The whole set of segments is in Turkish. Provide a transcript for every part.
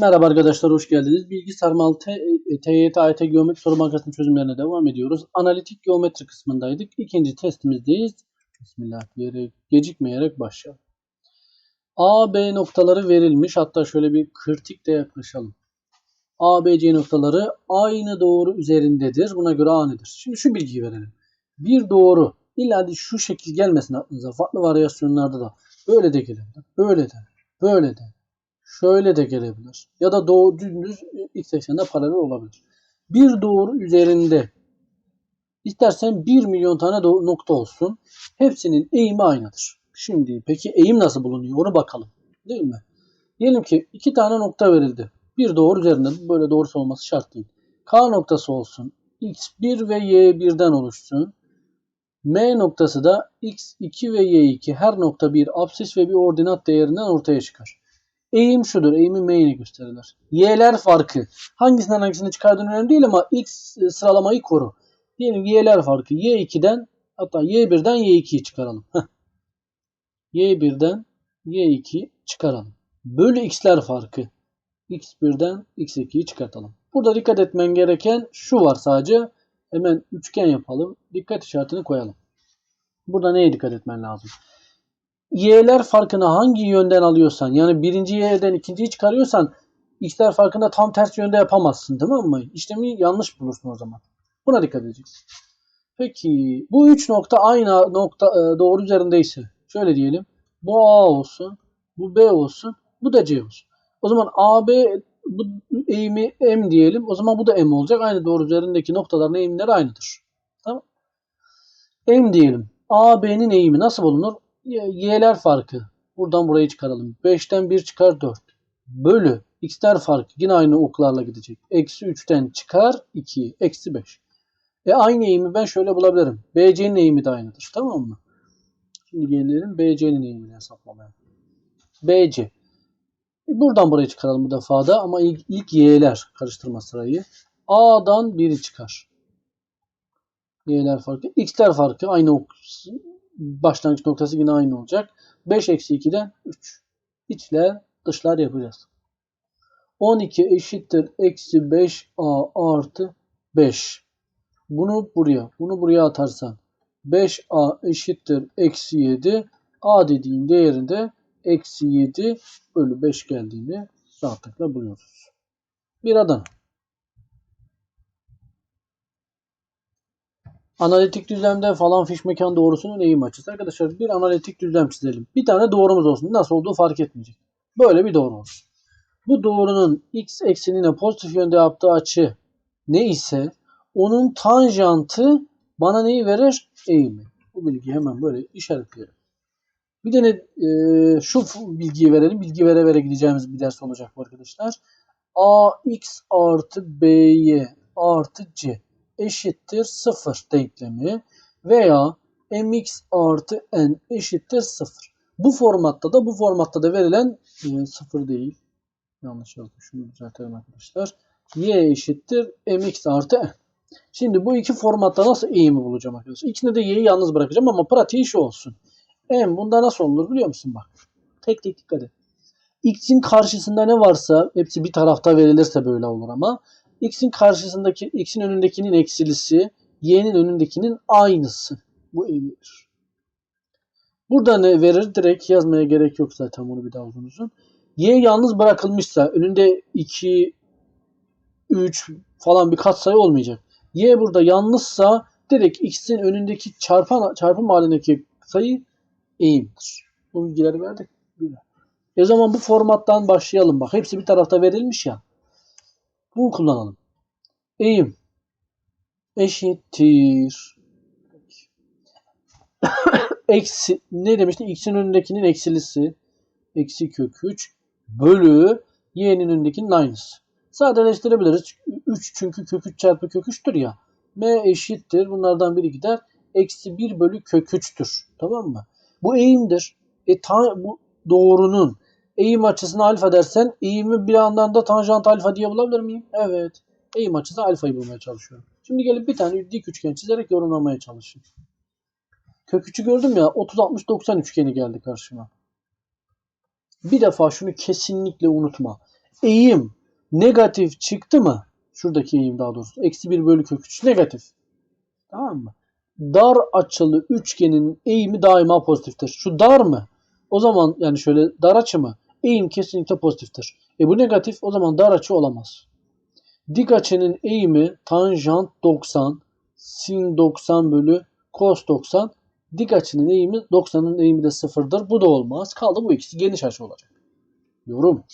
Merhaba arkadaşlar, hoş geldiniz. Bilgi sarmal T- e, TYT AYT Geometri Soru Bankası'nın çözümlerine devam ediyoruz. Analitik geometri kısmındaydık. İkinci testimizdeyiz. Bismillah gecikmeyerek başlayalım. A, B noktaları verilmiş. Hatta şöyle bir kritikle yaklaşalım. A, B, C noktaları aynı doğru üzerindedir. Buna göre A nedir? Şimdi şu bilgiyi verelim. Bir doğru illa şu şekil gelmesin aklınıza. Farklı varyasyonlarda da böyle de gelebilir. Böyle de. Böyle de. Şöyle de gelebilir. Ya da doğru dümdüz x eksenine paralel olabilir. Bir doğru üzerinde istersen 1 milyon tane nokta olsun. Hepsinin eğimi aynıdır. Şimdi peki eğim nasıl bulunuyor? Onu bakalım. Değil mi? Diyelim ki iki tane nokta verildi. Bir doğru üzerinde böyle doğrusu olması şart değil. K noktası olsun. X1 ve Y1'den oluşsun. M noktası da X2 ve Y2 her nokta bir absis ve bir ordinat değerinden ortaya çıkar. Eğim şudur. Eğimin M'ini gösterilir. Y'ler farkı. Hangisinden hangisini çıkardığın önemli değil ama X sıralamayı koru. Diyelim Y'ler farkı. Y2'den hatta Y1'den Y2'yi çıkaralım. Heh. Y1'den Y2 çıkaralım. Bölü X'ler farkı. X1'den X2'yi çıkartalım. Burada dikkat etmen gereken şu var sadece. Hemen üçgen yapalım. Dikkat işaretini koyalım. Burada neye dikkat etmen lazım? Y'ler farkını hangi yönden alıyorsan yani birinci y'den ikinciyi çıkarıyorsan x'ler farkını tam ters yönde yapamazsın tamam mı? İşlemi yanlış bulursun o zaman. Buna dikkat edeceksin. Peki bu üç nokta aynı nokta e, doğru üzerindeyse şöyle diyelim. Bu A olsun, bu B olsun, bu da C olsun. O zaman AB bu eğimi M diyelim. O zaman bu da M olacak. Aynı doğru üzerindeki noktaların eğimleri aynıdır. Tamam. M diyelim. AB'nin eğimi nasıl bulunur? Y'ler farkı. Buradan burayı çıkaralım. 5'ten 1 çıkar 4. Bölü x'ler farkı. Yine aynı oklarla gidecek. Eksi 3'ten çıkar 2. Eksi 5. E aynı eğimi ben şöyle bulabilirim. BC'nin eğimi de aynıdır. Tamam mı? Şimdi gelelim BC'nin eğimini hesaplamaya. BC. E buradan buraya çıkaralım bu defa da ama ilk, ilk y'ler karıştırma sırayı. A'dan 1'i çıkar. Y'ler farkı. X'ler farkı aynı ok başlangıç noktası yine aynı olacak. 5 eksi 2'den 3. İçler dışlar yapacağız. 12 eşittir eksi 5a artı 5. Bunu buraya, bunu buraya atarsan 5a eşittir eksi 7. a dediğin değerinde eksi 7 bölü 5 geldiğini rahatlıkla buluyoruz. Bir Adana. Analitik düzlemde falan fiş mekan doğrusunun eğim açısı. Arkadaşlar bir analitik düzlem çizelim. Bir tane doğrumuz olsun. Nasıl olduğu fark etmeyecek. Böyle bir doğru olsun. Bu doğrunun x eksenine pozitif yönde yaptığı açı ne ise onun tanjantı bana neyi verir? Eğimi. Bu bilgiyi hemen böyle işaretleyelim. Bir de ne, e, şu bilgiyi verelim. Bilgi vere vere gideceğimiz bir ders olacak bu arkadaşlar. ax artı by artı c eşittir 0 denklemi veya mx artı n eşittir 0. Bu formatta da bu formatta da verilen e, 0 değil. Yanlış yazdım. Şunu düzeltelim arkadaşlar. y eşittir mx artı n. Şimdi bu iki formatta nasıl eğimi bulacağım arkadaşlar? İkisinde de y'yi yalnız bırakacağım ama pratiği şu olsun. M bunda nasıl olur biliyor musun bak. Tek tek dikkat et. X'in karşısında ne varsa hepsi bir tarafta verilirse böyle olur ama x'in karşısındaki x'in önündekinin eksilisi y'nin önündekinin aynısı. Bu eğimdir. Burada ne verir? Direkt yazmaya gerek yok zaten bunu bir daha uzun uzun. Y yalnız bırakılmışsa önünde 2 3 falan bir katsayı olmayacak. Y burada yalnızsa direkt x'in önündeki çarpan çarpım halindeki sayı eğimdir. Bu bilgileri verdik. E o zaman bu formattan başlayalım. Bak hepsi bir tarafta verilmiş ya. Bunu kullanalım. Eğim eşittir. Eksi ne demişti? X'in önündekinin eksilisi. Eksi kök 3 bölü y'nin önündekinin aynısı. Sadeleştirebiliriz. 3 çünkü kök 3 çarpı kök 3'tür ya. M eşittir. Bunlardan biri gider. Eksi 1 bölü kök 3'tür. Tamam mı? Bu eğimdir. E, ta, bu doğrunun eğim açısını alfa dersen eğimi bir yandan da tanjant alfa diye bulabilir miyim? Evet. Eğim açısı alfayı bulmaya çalışıyorum. Şimdi gelip bir tane dik üçgen çizerek yorumlamaya çalışayım. Kök 3'ü gördüm ya 30-60-90 üçgeni geldi karşıma. Bir defa şunu kesinlikle unutma. eğim negatif çıktı mı? Şuradaki eğim daha doğrusu. Eksi 1 bölü kök 3 negatif. Tamam mı? Dar açılı üçgenin eğimi daima pozitiftir. Şu dar mı? O zaman yani şöyle dar açı mı? Eğim kesinlikle pozitiftir. E bu negatif o zaman dar açı olamaz. Dik açının eğimi tanjant 90 sin 90 bölü cos 90. Dik açının eğimi 90'ın eğimi de sıfırdır. Bu da olmaz. Kaldı bu ikisi geniş açı olacak. Yorum.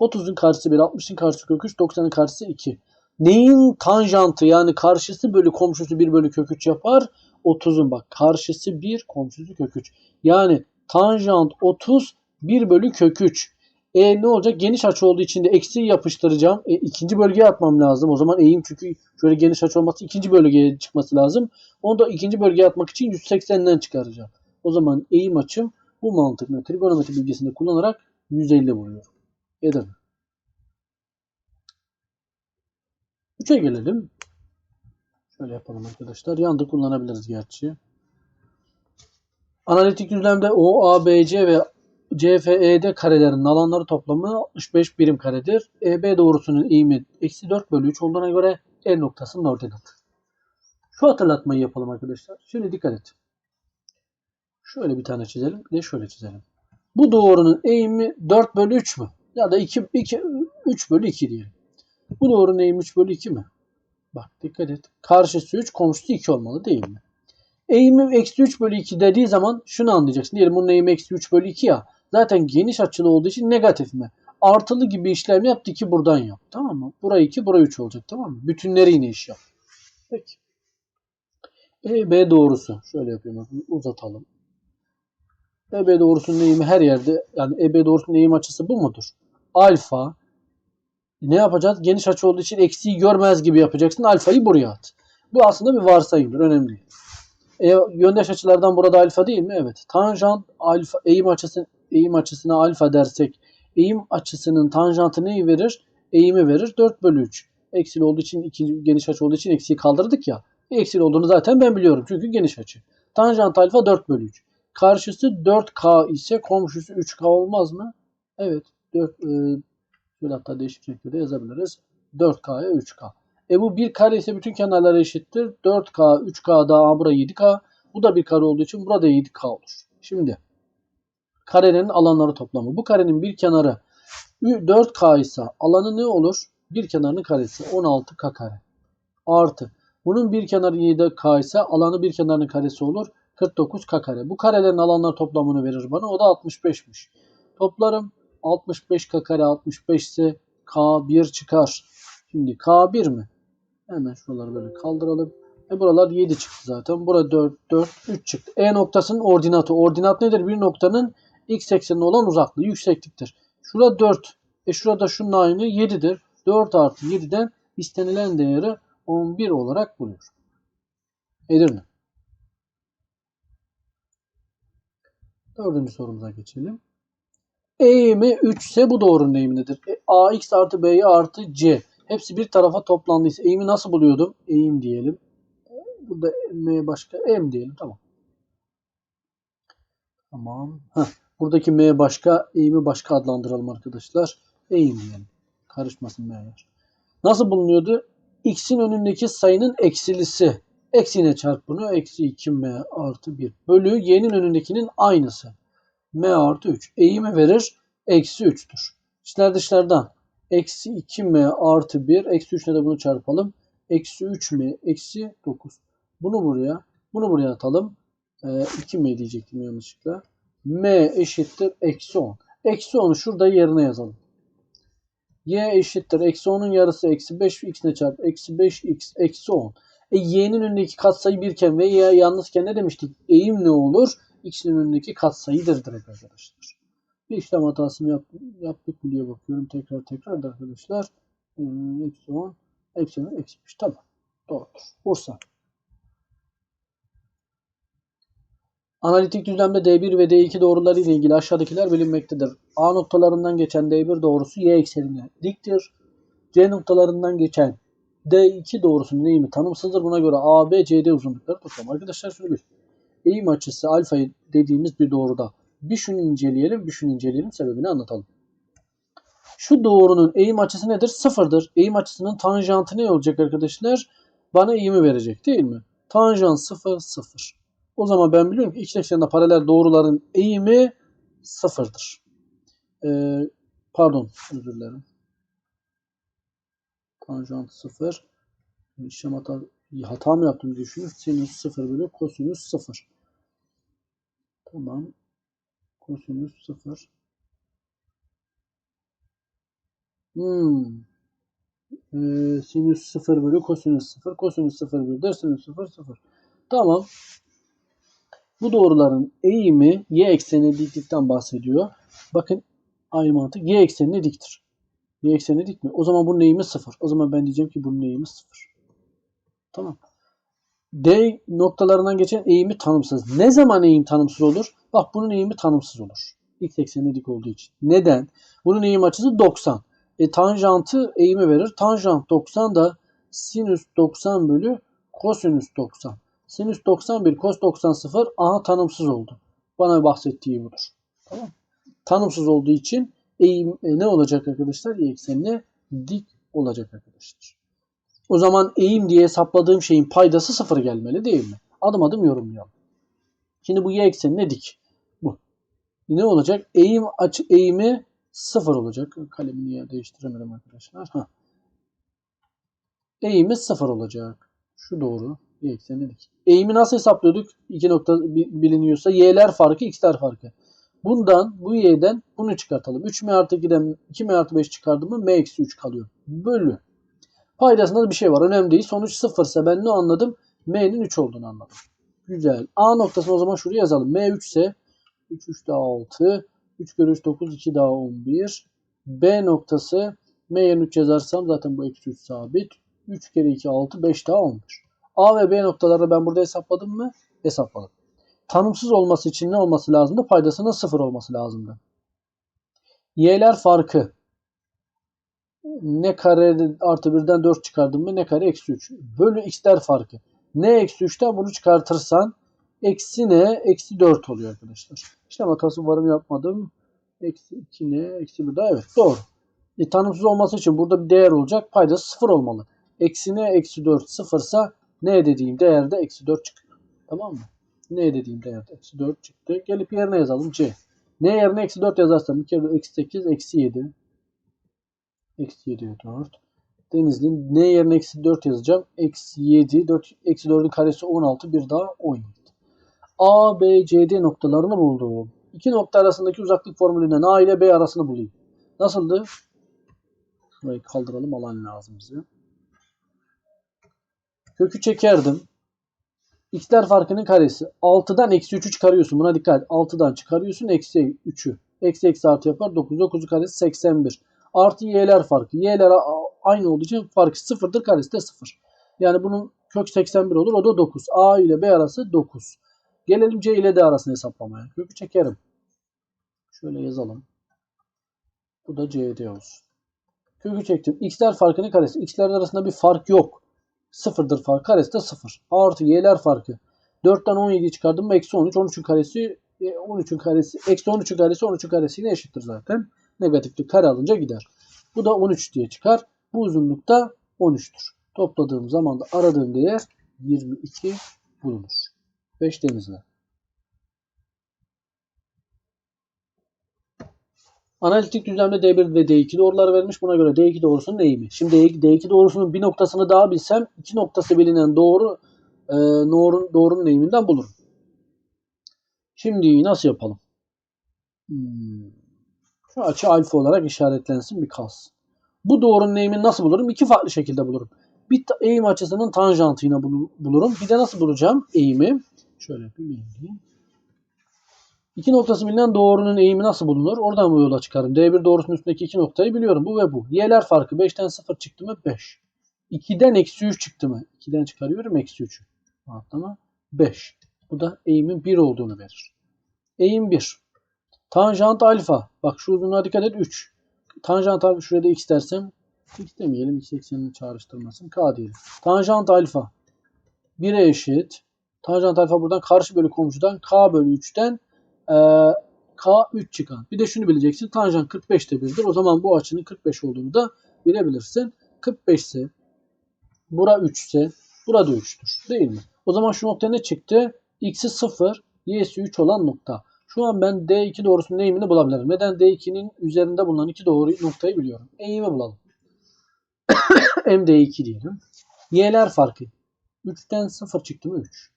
30'un karşısı 1, 60'ın karşısı kök 3, 90'ın karşısı 2. Neyin tanjantı yani karşısı bölü komşusu 1 bölü kök 3 yapar? 30'un bak karşısı 1 komşusu kök 3. Yani tanjant 30 1 bölü kök 3. E ne olacak? Geniş açı olduğu için de eksi yapıştıracağım. E, ikinci bölgeye atmam lazım. O zaman eğim çünkü şöyle geniş açı olması ikinci bölgeye çıkması lazım. Onu da ikinci bölgeye atmak için 180'den çıkaracağım. O zaman eğim açım bu mantıkla trigonometri bilgisini kullanarak 150 buluyorum. Edirne. 3'e gelelim. Şöyle yapalım arkadaşlar. Yandı kullanabiliriz gerçi. Analitik düzlemde O, A, B, C ve CFED karelerinin alanları toplamı 65 birim karedir. EB doğrusunun eğimi eksi 4 bölü 3 olduğuna göre E noktasının ordinatı. Şu hatırlatmayı yapalım arkadaşlar. Şimdi dikkat et. Şöyle bir tane çizelim. Bir de şöyle çizelim. Bu doğrunun eğimi 4 bölü 3 mü? Ya da 2, 2, 3 bölü 2 diyelim. Bu doğrunun eğimi 3 bölü 2 mi? Bak dikkat et. Karşısı 3, komşusu 2 olmalı değil mi? Eğimi eksi 3 bölü 2 dediği zaman şunu anlayacaksın. Diyelim bunun eğimi eksi 3 bölü 2 ya. Zaten geniş açılı olduğu için negatif mi? Artılı gibi işlem yaptı ki buradan yap. Tamam mı? Burayı 2, burayı 3 olacak. Tamam mı? Bütünleri yine iş yap. Peki. EB doğrusu. Şöyle yapayım. Uzatalım. EB doğrusunun eğimi her yerde yani EB doğrusunun eğim açısı bu mudur? Alfa ne yapacağız? Geniş açı olduğu için eksiği görmez gibi yapacaksın. Alfayı buraya at. Bu aslında bir varsayımdır. Önemli. E, yöndeş açılardan burada alfa değil mi? Evet. Tanjant alfa eğim açısı eğim açısına alfa dersek eğim açısının tanjantı neyi verir? Eğimi verir. 4 bölü 3. Eksili olduğu için ikinci geniş açı olduğu için eksiği kaldırdık ya. Eksili olduğunu zaten ben biliyorum. Çünkü geniş açı. Tanjant alfa 4 bölü 3. Karşısı 4K ise komşusu 3K olmaz mı? Evet. 4, e, şöyle hatta değişik şekilde yazabiliriz. 4K'ya 3K. E bu bir kare ise bütün kenarları eşittir. 4K, 3K daha buraya 7K. Bu da bir kare olduğu için burada 7K olur. Şimdi karenin alanları toplamı. Bu karenin bir kenarı 4K ise alanı ne olur? Bir kenarının karesi 16K kare. Artı. Bunun bir kenarı 7K ise alanı bir kenarının karesi olur. 49K kare. Bu karelerin alanları toplamını verir bana. O da 65'miş. Toplarım 65K kare 65 ise K1 çıkar. Şimdi K1 mi? Hemen şuraları böyle kaldıralım. E buralar 7 çıktı zaten. Burada 4, 4, 3 çıktı. E noktasının ordinatı. Ordinat nedir? Bir noktanın x eksenine olan uzaklığı yüksekliktir. Şurada 4. E şurada şunun aynı 7'dir. 4 artı 7'den istenilen değeri 11 olarak buluyor. Edirne. Dördüncü sorumuza geçelim. Eğimi 3 ise bu doğrunun eğimi nedir? E, AX artı BY artı C. Hepsi bir tarafa toplandıysa eğimi nasıl buluyordum? Eğim diyelim. Burada M başka M diyelim. Tamam. Tamam. Heh. Buradaki M başka, eğimi başka adlandıralım arkadaşlar. Eğim diyelim. Karışmasın M'ler. Nasıl bulunuyordu? X'in önündeki sayının eksilisi. Eksiğine çarp bunu. Eksi 2M artı 1. Bölü Y'nin önündekinin aynısı. M artı 3. Eğimi verir. Eksi 3'tür. İçler dışlardan. Eksi 2M artı 1. Eksi 3 ile de bunu çarpalım. Eksi 3M eksi 9. Bunu buraya. Bunu buraya atalım. Ee, 2M diyecektim yanlışlıkla. M eşittir eksi 10. Eksi 10'u şurada yerine yazalım. Y eşittir. Eksi 10'un yarısı eksi 5 x ne çarp? Eksi 5x eksi 10. E, y'nin önündeki katsayı birken ve y yalnızken ne demiştik? Eğim ne olur? X'in önündeki katsayıdır direkt arkadaşlar. Bir işlem hatası mı yap, yaptık mı diye bakıyorum tekrar tekrar da arkadaşlar. Eksi 10, eksi 10, eksi 5. Tamam. Doğrudur. Bursa. Analitik düzlemde D1 ve D2 doğruları ile ilgili aşağıdakiler bilinmektedir. A noktalarından geçen D1 doğrusu y eksenine diktir. C noktalarından geçen D2 doğrusunun eğimi tanımsızdır. Buna göre AB, CD uzunlukları toplam. Arkadaşlar şunu bir. Eğim açısı alfa dediğimiz bir doğruda. Bir şunu inceleyelim, bir şunu inceleyelim. Sebebini anlatalım. Şu doğrunun eğim açısı nedir? Sıfırdır. Eğim açısının tanjantı ne olacak arkadaşlar? Bana eğimi verecek değil mi? Tanjant 0, 0. O zaman ben biliyorum ki x ekseninde paralel doğruların eğimi sıfırdır. Ee, pardon özür dilerim. Tanjant 0. İşlem hata, mı yaptım düşünüyorum. Sinüs 0 bölü kosinüs 0. Tamam. Kosinüs 0. Hmm. Ee, sinüs 0 bölü kosinüs 0. Kosinüs 0 bölü de sinüs 0 0. Tamam. Bu doğruların eğimi y eksenine diklikten bahsediyor. Bakın aynı mantık y eksenine diktir. Y eksenine dik mi? O zaman bunun eğimi 0. O zaman ben diyeceğim ki bunun eğimi 0. Tamam. D noktalarından geçen eğimi tanımsız. Ne zaman eğim tanımsız olur? Bak bunun eğimi tanımsız olur. X eksenine dik olduğu için. Neden? Bunun eğim açısı 90. E, tanjantı eğimi verir. Tanjant 90 da sinüs 90 bölü kosinüs 90. Sinüs 91, kos 90 0. Aha tanımsız oldu. Bana bahsettiği budur. Tamam Tanımsız olduğu için eğim e, ne olacak arkadaşlar? Y eksenine dik olacak arkadaşlar. O zaman eğim diye hesapladığım şeyin paydası sıfır gelmeli değil mi? Adım adım yorumlayalım. Şimdi bu y eksenine dik. Bu. Ne olacak? Eğim açı eğimi sıfır olacak. Kalemi niye değiştiremedim arkadaşlar? Ha. Eğimi sıfır olacak. Şu doğru. Y eksenine dik. Eğimi nasıl hesaplıyorduk? İki nokta biliniyorsa y'ler farkı, x'ler farkı. Bundan, bu y'den bunu çıkartalım. 3 m artı 2'den 2 m artı 5 çıkardım mı m eksi 3 kalıyor. Bölü. Paydasında bir şey var. Önemli değil. Sonuç 0 ise ben ne anladım? M'nin 3 olduğunu anladım. Güzel. A noktasını o zaman şuraya yazalım. M 3 ise 3 3 daha 6. 3 kere 3 9 2 daha 11. B noktası M yerine 3 yazarsam zaten bu eksi 3 sabit. 3 kere 2 6 5 daha 11. A ve B noktaları ben burada hesapladım mı? Hesapladım. Tanımsız olması için ne olması lazımdı? Paydasının 0 olması lazımdı. Y'ler farkı ne kare artı 1'den 4 çıkardım mı ne kare eksi 3. Bölü x'ler farkı. Ne eksi 3'ten bunu çıkartırsan eksi ne? Eksi 4 oluyor arkadaşlar. İşlem hatası varım yapmadım. Eksi 2 ne? Eksi 1 daha evet doğru. E, tanımsız olması için burada bir değer olacak. Paydası 0 olmalı. Eksi ne? Eksi 4 sıfırsa ne dediğim değerde eksi 4 çıkıyor. Tamam mı? Ne dediğim değerde eksi 4 çıktı. Gelip yerine yazalım c. Ne yerine eksi 4 yazarsam 2 kere eksi 8 eksi 7. Eksi 7 4. Denizli ne yerine eksi 4 yazacağım. Eksi 7. 4, eksi 4'ün karesi 16. Bir daha 17. A, B, C, D noktalarını buldum. İki nokta arasındaki uzaklık formülünden A ile B arasını bulayım. Nasıldı? Şurayı kaldıralım alan lazım bize. Kökü çekerdim. X'ler farkının karesi. 6'dan eksi 3'ü çıkarıyorsun. Buna dikkat et. 6'dan çıkarıyorsun. Eksi 3'ü. Eksi eksi artı yapar. 9. 9'u karesi 81. Artı y'ler farkı. Y'ler aynı olduğu için farkı sıfırdır. Karesi de sıfır. Yani bunun kök 81 olur. O da 9. A ile B arası 9. Gelelim C ile D arasını hesaplamaya. Kökü çekerim. Şöyle yazalım. Bu da CD olsun. Kökü çektim. X'ler farkının karesi. X'ler arasında bir fark yok. Sıfırdır fark. Karesi de sıfır. Artı y'ler farkı. 4'ten 17'yi çıkardım. Eksi 13. 13'ün karesi 13'ün karesi. Eksi 13'ün karesi 13'ün karesiyle eşittir zaten. Negatiflik kare alınca gider. Bu da 13 diye çıkar. Bu uzunluk da 13'tür. Topladığım zaman da aradığım değer 22 bulunur. 5 denizle. Analitik düzlemde D1 ve D2 doğrular verilmiş. Buna göre D2 doğrusunun eğimi. Şimdi D2 doğrusunun bir noktasını daha bilsem iki noktası bilinen doğru e, doğrunun, doğrunun eğiminden bulurum. Şimdi nasıl yapalım? Hmm. Şu açı alfa olarak işaretlensin bir kalsın. Bu doğrunun eğimini nasıl bulurum? İki farklı şekilde bulurum. Bir eğim açısının tanjantıyla bulurum. Bir de nasıl bulacağım eğimi? Şöyle bir bileyim. İki noktası bilinen doğrunun eğimi nasıl bulunur? Oradan bu yola çıkarım. D1 doğrusunun üstündeki iki noktayı biliyorum. Bu ve bu. Y'ler farkı 5'ten 0 çıktı mı? 5. 2'den eksi 3 çıktı mı? 2'den çıkarıyorum eksi 3'ü. Atlama 5. Bu da eğimin 1 olduğunu verir. Eğim 1. Tanjant alfa. Bak şu uzunluğa dikkat et 3. Tanjant alfa şurada x dersem x demeyelim. x eksenini çağrıştırmasın. K diyelim. Tanjant alfa 1'e eşit. Tanjant alfa buradan karşı bölü komşudan k bölü 3'ten e, K 3 çıkan. Bir de şunu bileceksin. Tanjant 45 de 1'dir. O zaman bu açının 45 olduğunu da bilebilirsin. 45 ise bura 3 ise burada 3'tür. Değil mi? O zaman şu nokta ne çıktı? X'i 0, Y'si 3 olan nokta. Şu an ben D2 doğrusunun eğimini bulabilirim. Neden? D2'nin üzerinde bulunan iki doğru noktayı biliyorum. Eğimi bulalım. MD2 diyelim. Y'ler farkı. 3'ten 0 çıktı mı 3.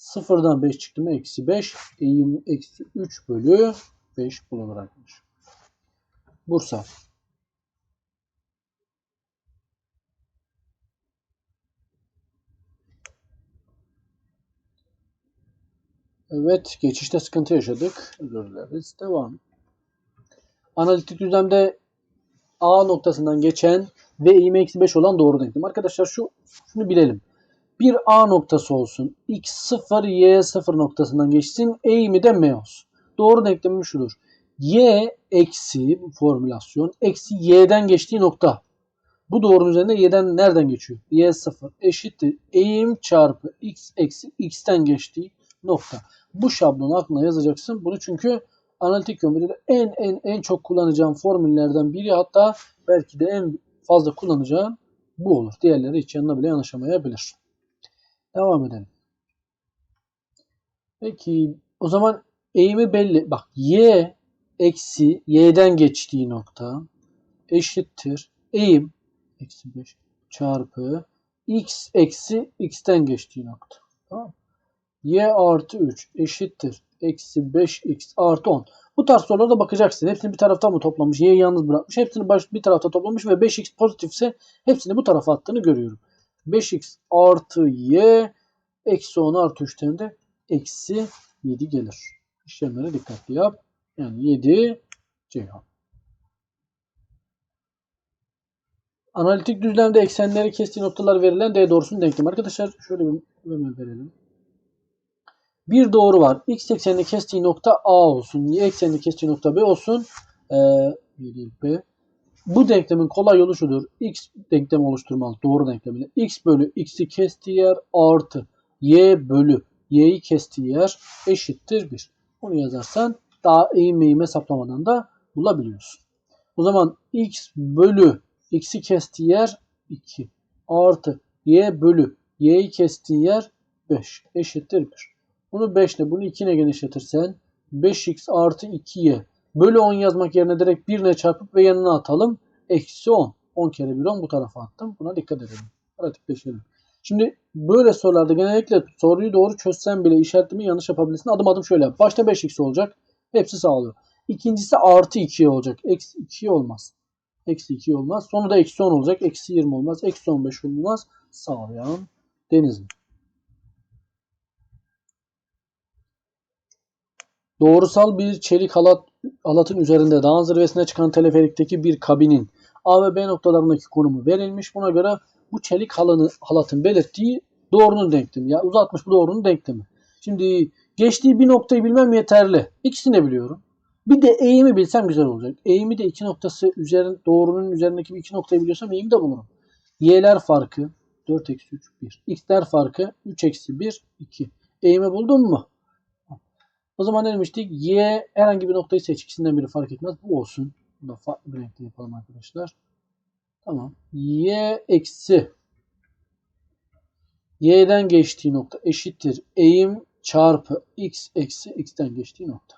0'dan 5 çıktı mı eksi 5. Eğim eksi 3 bölü 5 bulunur arkadaşlar. Bursa. Evet, geçişte sıkıntı yaşadık. Özür dileriz. Devam. Analitik düzlemde A noktasından geçen ve eğimi eksi 5 olan doğru denklem. Arkadaşlar şu şunu bilelim. Bir A noktası olsun. X0, Y0 noktasından geçsin. Eğimi de M olsun. Doğru denklemim şudur. Y eksi formülasyon eksi Y'den geçtiği nokta. Bu doğrunun üzerinde Y'den nereden geçiyor? Y0 eşittir. Eğim çarpı X eksi X'ten geçtiği nokta. Bu şablonu aklına yazacaksın. Bunu çünkü analitik geometride en en en çok kullanacağım formüllerden biri hatta belki de en fazla kullanacağım bu olur. Diğerleri hiç yanına bile yanaşamayabilir. Devam edelim. Peki o zaman eğimi belli. Bak y eksi y'den geçtiği nokta eşittir. Eğim eksi 5 çarpı x eksi x'ten geçtiği nokta. Tamam y artı 3 eşittir. Eksi 5x artı 10. Bu tarz sorulara da bakacaksın. Hepsini bir taraftan mı toplamış? Y'yi yalnız bırakmış. Hepsini baş, bir tarafta toplamış ve 5x pozitifse hepsini bu tarafa attığını görüyorum. 5x artı y eksi 10 artı 3'ten de eksi 7 gelir. İşlemlere dikkatli yap. Yani 7 Ceyhan. Analitik düzlemde eksenleri kestiği noktalar verilen D doğrusunun denklemi. Arkadaşlar şöyle bir hemen verelim. Bir doğru var. X eksenini kestiği nokta A olsun. Y eksenini kestiği nokta B olsun. Ee, B. Bu denklemin kolay yolu şudur. X denklemi oluşturmalı. Doğru denklemini. X bölü X'i kestiği yer artı Y bölü Y'yi kestiği yer eşittir 1. Onu yazarsan daha eğim meyim hesaplamadan da bulabiliyorsun. O zaman X bölü X'i kestiği yer 2 artı Y bölü Y'yi kestiği yer 5 eşittir 1. Bunu 5 ile bunu 2 ile genişletirsen 5x artı 2y bölü 10 yazmak yerine direkt 1 ile çarpıp ve yanına atalım. Eksi 10. 10 kere 1 10 bu tarafa attım. Buna dikkat edelim. Pratikleşelim. Şimdi böyle sorularda genellikle soruyu doğru çözsen bile işaretlemi yanlış yapabilirsin. Adım adım şöyle yap. Başta 5x olacak. Hepsi sağlıyor. İkincisi artı 2 olacak. Eksi 2 olmaz. Eksi 2 olmaz. Sonu da eksi 10 olacak. Eksi 20 olmaz. Eksi 15 olmaz. Sağlayan deniz mi? Doğrusal bir çelik halat, halatın üzerinde dağın zirvesine çıkan teleferikteki bir kabinin A ve B noktalarındaki konumu verilmiş. Buna göre bu çelik halanı, halatın belirttiği doğrunun denklemi. Ya uzatmış bu doğrunun denklemi. Şimdi geçtiği bir noktayı bilmem yeterli. İkisini biliyorum. Bir de eğimi bilsem güzel olacak. Eğimi de iki noktası üzerin, doğrunun üzerindeki bir iki noktayı biliyorsam eğimi de bulurum. Y'ler farkı 4 eksi 3 1. X'ler farkı 3 eksi 1 2. Eğimi buldun mu? O zaman ne demiştik? Y herhangi bir noktayı seç. İkisinden biri fark etmez. Bu olsun. Bu da farklı bir renkte yapalım arkadaşlar. Tamam. Y eksi Y'den geçtiği nokta eşittir. Eğim çarpı X eksi X'ten geçtiği nokta.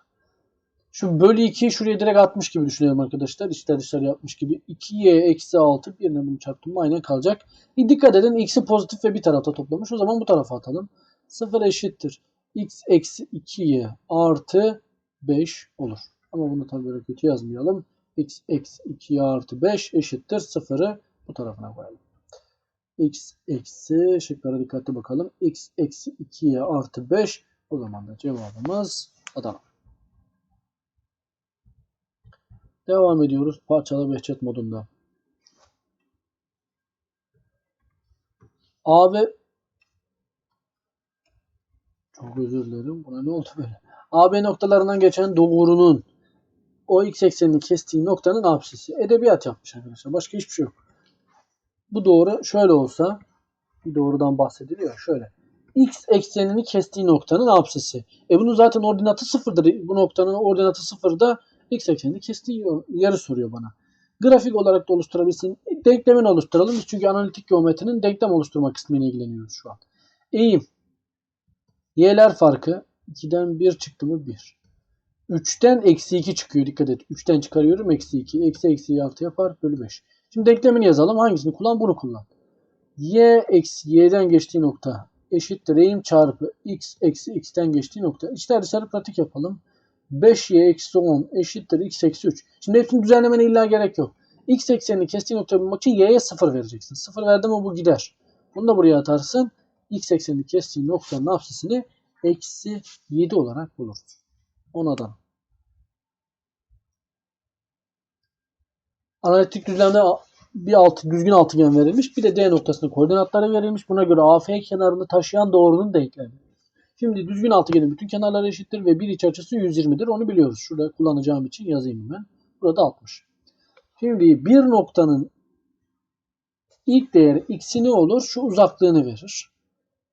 Şu bölü 2'yi şuraya direkt atmış gibi düşünelim arkadaşlar. İçler dışarı yapmış gibi. 2y eksi 6 birine bunu çarptım aynen kalacak. E dikkat edin x'i pozitif ve bir tarafta toplamış. O zaman bu tarafa atalım. 0 eşittir x eksi 2y artı 5 olur. Ama bunu tabii böyle kötü yazmayalım. x eksi 2y artı 5 eşittir 0'ı bu tarafına koyalım. x eksi şıklara dikkatli bakalım. x eksi 2y artı 5 o zaman da cevabımız Adana. Devam ediyoruz parçalı Behçet modunda. A ve çok özür dilerim. Buna ne oldu böyle? AB noktalarından geçen doğrunun o x eksenini kestiği noktanın apsisi. Edebiyat yapmış arkadaşlar. Başka hiçbir şey yok. Bu doğru şöyle olsa bir doğrudan bahsediliyor. Şöyle. x eksenini kestiği noktanın apsisi. E bunun zaten ordinatı sıfırdır. Bu noktanın ordinatı sıfırda x eksenini kestiği yeri soruyor bana. Grafik olarak da oluşturabilsin. Denklemini oluşturalım. Çünkü analitik geometrinin denklem oluşturma kısmıyla ilgileniyoruz şu an. Eğim. Y'ler farkı 2'den 1 çıktı mı 1. 3'ten eksi 2 çıkıyor. Dikkat et. 3'ten çıkarıyorum. Eksi 2. Eksi eksi 6 yapar. Bölü 5. Şimdi denklemini yazalım. Hangisini kullan? Bunu kullan. Y eksi y'den geçtiği nokta eşittir eğim çarpı x eksi x'ten geçtiği nokta. İçler dışarı pratik yapalım. 5y eksi 10 eşittir x eksi 3. Şimdi hepsini düzenlemene illa gerek yok. x eksenini kestiği noktayı bulmak için y'ye 0 vereceksin. 0 verdim mi bu gider. Bunu da buraya atarsın. X eksenini kestiği noktanın apsisini eksi 7 olarak bulursun. Onadan. Analitik düzlemde bir altı, düzgün altıgen verilmiş. Bir de D noktasında koordinatları verilmiş. Buna göre AF kenarını taşıyan doğrunun denklemi. Şimdi düzgün altıgenin bütün kenarları eşittir ve bir iç açısı 120'dir. Onu biliyoruz. Şurada kullanacağım için yazayım hemen. Burada 60. Şimdi bir noktanın ilk değeri x'i ne olur? Şu uzaklığını verir.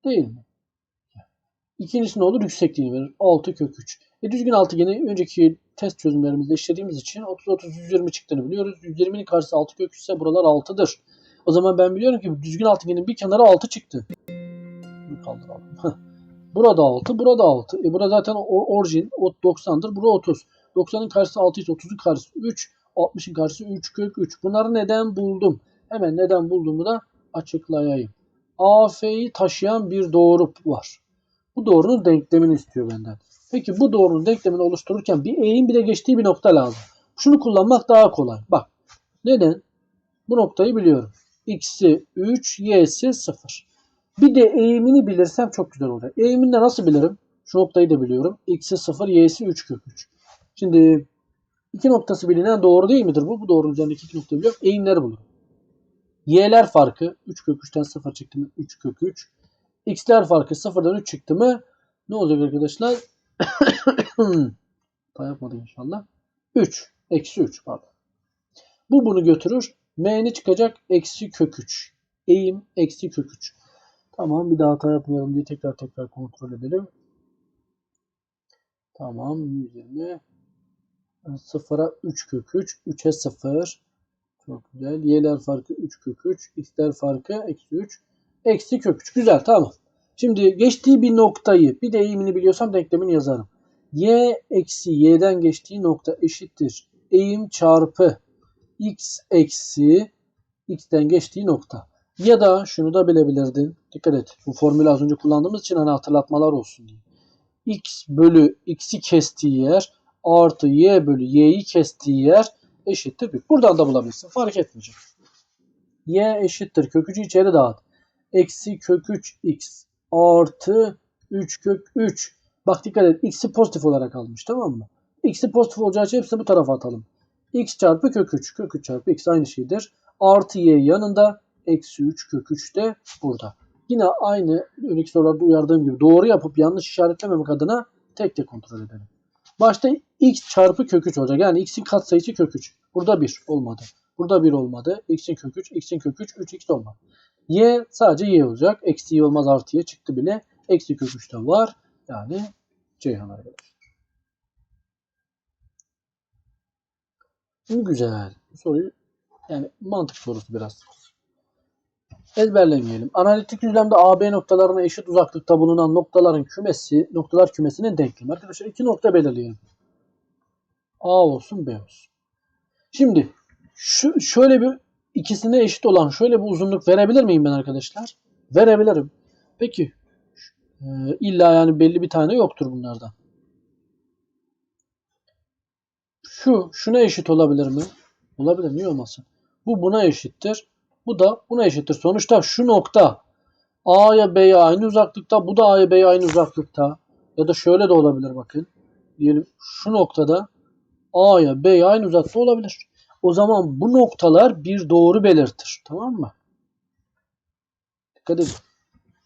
Değil mi? İkincisi ne olur? Yüksekliğini verir. 6 kök 3. E düzgün altıgeni önceki test çözümlerimizde işlediğimiz için 30-30-120 çıktığını biliyoruz. 120'nin karşısı 6 kök 3 ise buralar 6'dır. O zaman ben biliyorum ki düzgün altıgenin bir kenarı 6 çıktı. Bunu kaldıralım. burada 6, burada 6. E burada zaten orijin 90'dır. Burada 30. 90'ın karşısı 6 ise 30'un karşısı 3. 60'ın karşısı 3 kök 3. Bunları neden buldum? Hemen neden bulduğumu da açıklayayım. AF'yi taşıyan bir doğru var. Bu doğrunun denklemini istiyor benden. Peki bu doğrunun denklemini oluştururken bir eğim bir de geçtiği bir nokta lazım. Şunu kullanmak daha kolay. Bak. Neden? Bu noktayı biliyorum. X'i 3, Y'si 0. Bir de eğimini bilirsem çok güzel olacak. Eğimini de nasıl bilirim? Şu noktayı da biliyorum. X'i 0, Y'si 3 kök 3. Şimdi iki noktası bilinen doğru değil midir bu? Bu doğrunun üzerindeki iki noktayı biliyorum. Eğimleri bulurum. Y'ler farkı 3 kök 3'ten 0 çıktı mı? 3 kök 3. X'ler farkı 0'dan 3 çıktı mı? Ne olacak arkadaşlar? Daha yapmadık inşallah. 3. Eksi 3 pardon. Bu bunu götürür. M'ni çıkacak? Eksi kök 3. Eğim eksi kök 3. Tamam bir daha hata yapmayalım diye tekrar tekrar kontrol edelim. Tamam 120. 0'a 3 kök 3. 3'e 0. Çok güzel. Y'ler farkı 3 kök 3. X'ler farkı eksi 3. Eksi kök 3. Güzel tamam. Şimdi geçtiği bir noktayı bir de eğimini biliyorsam denklemini yazarım. Y eksi y'den geçtiği nokta eşittir. Eğim çarpı x eksi x'ten geçtiği nokta. Ya da şunu da bilebilirdin. Dikkat et. Bu formülü az önce kullandığımız için hani hatırlatmalar olsun diye. x bölü x'i kestiği yer artı y bölü y'yi kestiği yer eşittir 1. Buradan da bulabilirsin. Fark etmeyecek. y eşittir. Kökücü içeri dağıt. Eksi kök 3 x artı 3 kök 3. Bak dikkat et. X'i pozitif olarak almış tamam mı? X'i pozitif olacağı için hepsini bu tarafa atalım. X çarpı kök 3. Kök 3 çarpı X aynı şeydir. Artı Y yanında. Eksi 3 kök 3 de burada. Yine aynı önceki sorularda uyardığım gibi doğru yapıp yanlış işaretlememek adına tek tek kontrol edelim. Başta x çarpı kök 3 olacak. Yani x'in katsayısı kök 3. Burada 1 olmadı. Burada 1 olmadı. x'in kök 3, x'in kök 3, 3x olmadı. Y sadece y olacak. Eksi y olmaz artı y çıktı bile. Eksi kök 3 de var. Yani Ceyhan arkadaşlar. Güzel. Bu soruyu yani mantık sorusu biraz. Ezberlemeyelim. Analitik düzlemde AB noktalarına eşit uzaklıkta bulunan noktaların kümesi, noktalar kümesinin denklemi. Arkadaşlar iki nokta belirleyelim. A olsun B olsun. Şimdi şu şöyle bir ikisine eşit olan şöyle bir uzunluk verebilir miyim ben arkadaşlar? Verebilirim. Peki e, illa yani belli bir tane yoktur bunlardan. Şu şuna eşit olabilir mi? Olabilir. Niye olmasın? Bu buna eşittir. Bu da buna eşittir. Sonuçta şu nokta A'ya B'ye aynı uzaklıkta. Bu da A'ya B'ye aynı uzaklıkta. Ya da şöyle de olabilir bakın. Diyelim şu noktada A'ya B'ye aynı uzaklıkta olabilir. O zaman bu noktalar bir doğru belirtir. Tamam mı? Dikkat edin.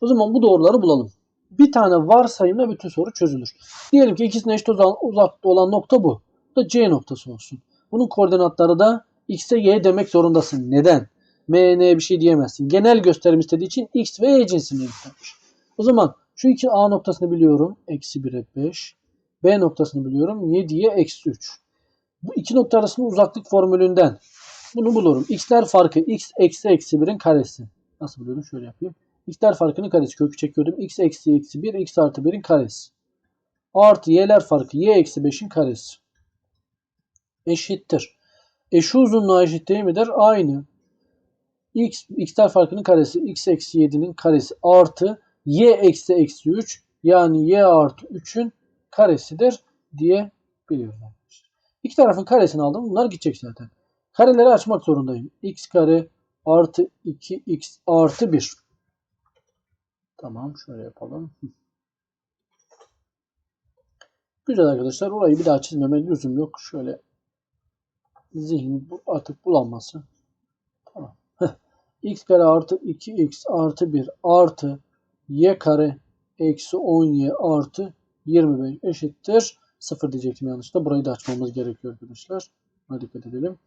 O zaman bu doğruları bulalım. Bir tane varsayımla bütün soru çözülür. Diyelim ki ikisine eşit uzaklıkta olan nokta bu. Bu da C noktası olsun. Bunun koordinatları da X'e Y demek zorundasın. Neden? M, N bir şey diyemezsin. Genel gösterim istediği için X ve Y cinsinden istemiş. O zaman Şu iki A noktasını biliyorum. Eksi 1'e 5. B noktasını biliyorum. 7'ye eksi 3. Bu iki nokta arasında uzaklık formülünden bunu bulurum. X'ler farkı x eksi eksi 1'in karesi. Nasıl buluyorum? Şöyle yapayım. X'ler farkının karesi. Kökü çekiyordum. X eksi eksi 1 x artı 1'in karesi. Artı y'ler farkı y eksi 5'in karesi. Eşittir. E şu uzunluğa eşit değil midir? Aynı. X, x'ler farkının karesi. X eksi 7'nin karesi. Artı y eksi eksi 3 yani y artı 3'ün karesidir diye arkadaşlar. İki tarafın karesini aldım. Bunlar gidecek zaten. Kareleri açmak zorundayım. x kare artı 2x artı 1. Tamam şöyle yapalım. Güzel arkadaşlar. Orayı bir daha çizmeme lüzum yok. Şöyle zihin artık bulanması. X kare artı 2x artı 1 artı y kare eksi 10y artı 25 eşittir. 0 diyecektim yanlışlıkla. Burayı da açmamız gerekiyor arkadaşlar. Buna dikkat edelim.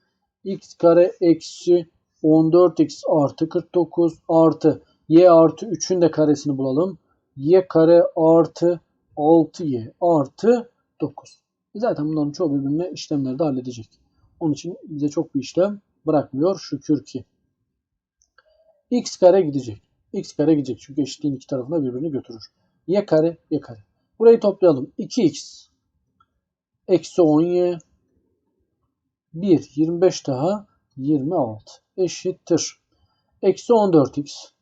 x kare eksi 14x artı 49 artı y artı 3'ün de karesini bulalım. y kare artı 6y artı 9. Zaten bunların çoğu birbirine işlemlerde halledecek. Onun için bize çok bir işlem bırakmıyor şükür ki. X kare gidecek. x kare gidecek çünkü eşitliğin iki tarafına birbirini götürür. y kare y kare. Burayı toplayalım. 2x eksi 10y 1 25 daha 26 eşittir. Eksi 14x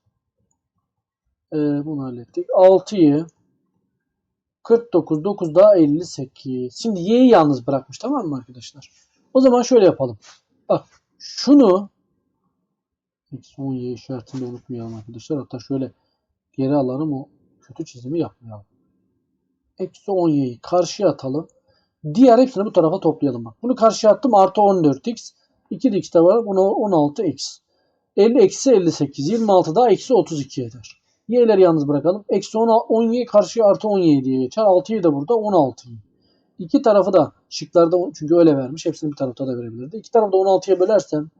ee, bunu hallettik. 6y 49 9 daha 58. Şimdi y'yi yalnız bırakmış tamam mı arkadaşlar? O zaman şöyle yapalım. Bak şunu eksi 10y işaretini de unutmayalım arkadaşlar. Hatta şöyle geri alalım o kötü çizimi yapmayalım. Eksi 10y'yi karşıya atalım. Diğer hepsini bu tarafa toplayalım bak. Bunu karşıya attım artı 14x. 2x de var. Buna 16x. 50 eksi 58. 26 daha eksi 32 eder. Y'leri yalnız bırakalım. Eksi 10, 10y karşıya artı 10y diye geçer. 6y da burada 16y. İki tarafı da şıklarda çünkü öyle vermiş. Hepsini bir tarafta da verebilirdi. İki tarafı da 16'ya bölersem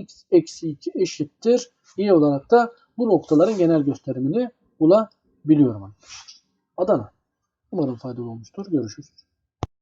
x eksi 2 eşittir. Y olarak da bu noktaların genel gösterimini bulabiliyorum arkadaşlar. Adana. Umarım faydalı olmuştur. Görüşürüz.